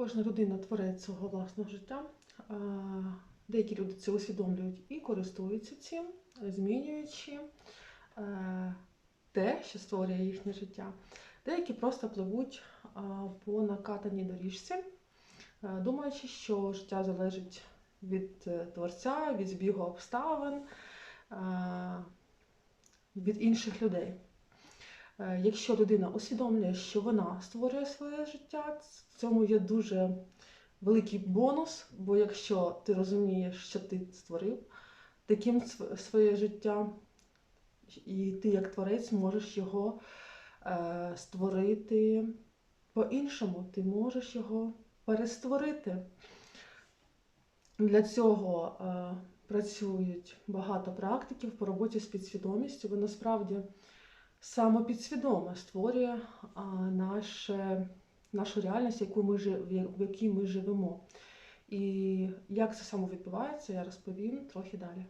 Кожна людина творець свого власного життя. Деякі люди це усвідомлюють і користуються цим, змінюючи е, те, що створює їхнє життя. Деякі просто пливуть по накатаній доріжці, е, думаючи, що життя залежить від е, творця, від збігу обставин, від інших людей. Е, Якщо людина усвідомлює, що вона створює своє життя, в цьому є дуже великий бонус, бо якщо ти розумієш, що ти створив таким своє життя, і ти як творець можеш його е, створити по-іншому, ти можеш його перестворити. Для цього е, працюють багато практиків по роботі з підсвідомістю, бо насправді самопідсвідоме створює а, наше, нашу реальність, яку ми, жив в якій ми живемо. І як це саме відбувається, я розповім трохи далі.